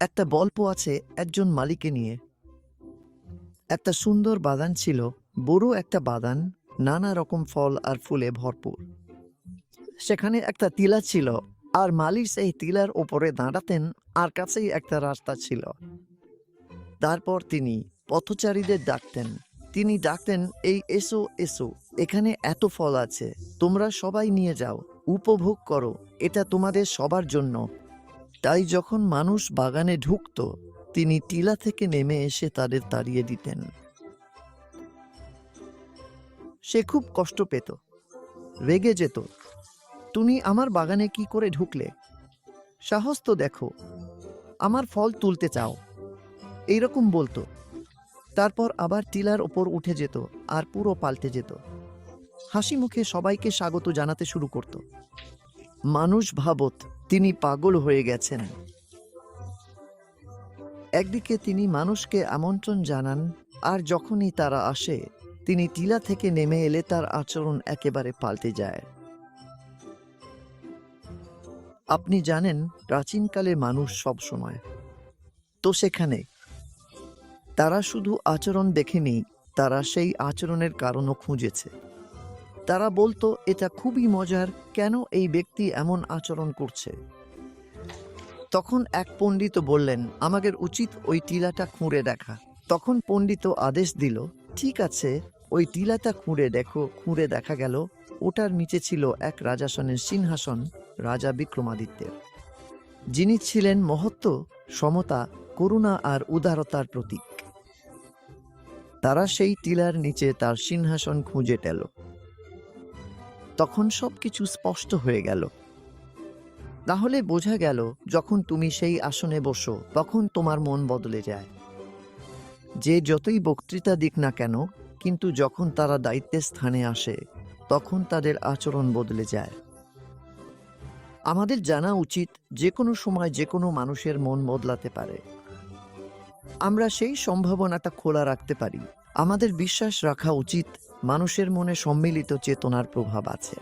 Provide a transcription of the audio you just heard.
একটা গল্প আছে একজন মালিকে নিয়ে। একটা সুন্দর বাগান ছিল, বড় একটা বাগান নানা রকম ফল আর ফুলে ভরপুর। সেখানে একটা টিলা ছিল, আর মালিক সেই টিলার ওপরে দাঁড়াতেন আর কাছেই একটা রাস্তা ছিল। তারপর তিনি পথচারীদের ডাকতেন। তিনি ডাকতেন, এই এসো এসো, এখানে এত ফল আছে, তোমরা সবাই নিয়ে যাও, উপভোগ করো, এটা তোমাদের সবার জন্য। তাই যখন মানুষ বাগানে ঢুকতো, তিনি টিলা থেকে নেমে এসে তাদের তাড়িয়ে দিতেন। সে খুব কষ্ট পেত, রেগে যেত। তুমি আমার বাগানে কি করে ঢুকলে? সাহস তো দেখো, আমার ফল তুলতে চাও। এইরকম বলতো। তারপর আবার টিলার ওপর উঠে যেত আর পুরো পাল্টে যেত। হাসি মুখে সবাইকে স্বাগত জানাতে শুরু করত। মানুষ ভাবত তিনি পাগল হয়ে গেছেন। একদিকে তিনি মানুষকে আমন্ত্রণ জানান, আর যখনই তারা আসে, তিনি টিলা থেকে নেমে এলে তার আচরণ একেবারে পাল্টে যায়। আপনি জানেন প্রাচীনকালে মানুষ সব সময়। তো সেখানে, তারা শুধু আচরণ দেখেনি, তারা সেই আচরণের কারণও খুঁজেছে। তারা বলতো, এটা খুবই মজার, কেন এই ব্যক্তি এমন আচরণ করছে? তখন এক পণ্ডিত বললেন, আমাদের উচিত ওই টিলাটা খুঁড়ে দেখা। তখন পণ্ডিত আদেশ দিল, ঠিক আছে, ওই টিলাটা খুঁড়ে দেখো, খুঁড়ে দেখা গেল, ওটার নিচে ছিল এক রাজাসনের সিংহাসন, রাজা বিক্রমাদিত্যের। যিনি ছিলেন মহত্ব, সমতা, করুণা আর উদারতার প্রতীক। তারা সেই টিলার নিচে তার সিংহাসন খুঁজে পেল। তখন সবকিছু স্পষ্ট হয়ে গেল। তাহলে বোঝা গেল, যখন তুমি সেই আসনে বসো, তখন তোমার মন বদলে যায়। যে যতই বক্তৃতা দিক না কেন, কিন্তু যখন তারা দায়িত্বের স্থানে আসে, তখন তাদের আচরণ বদলে যায়। আমাদের জানা উচিত, যে কোনো সময় যে কোনো মানুষের মন বদলাতে পারে। আমরা সেই সম্ভাবনাটা খোলা রাখতে পারি। আমাদের বিশ্বাস রাখা উচিত মানুষের মনে সম্মিলিত চেতনার প্রভাব আছে।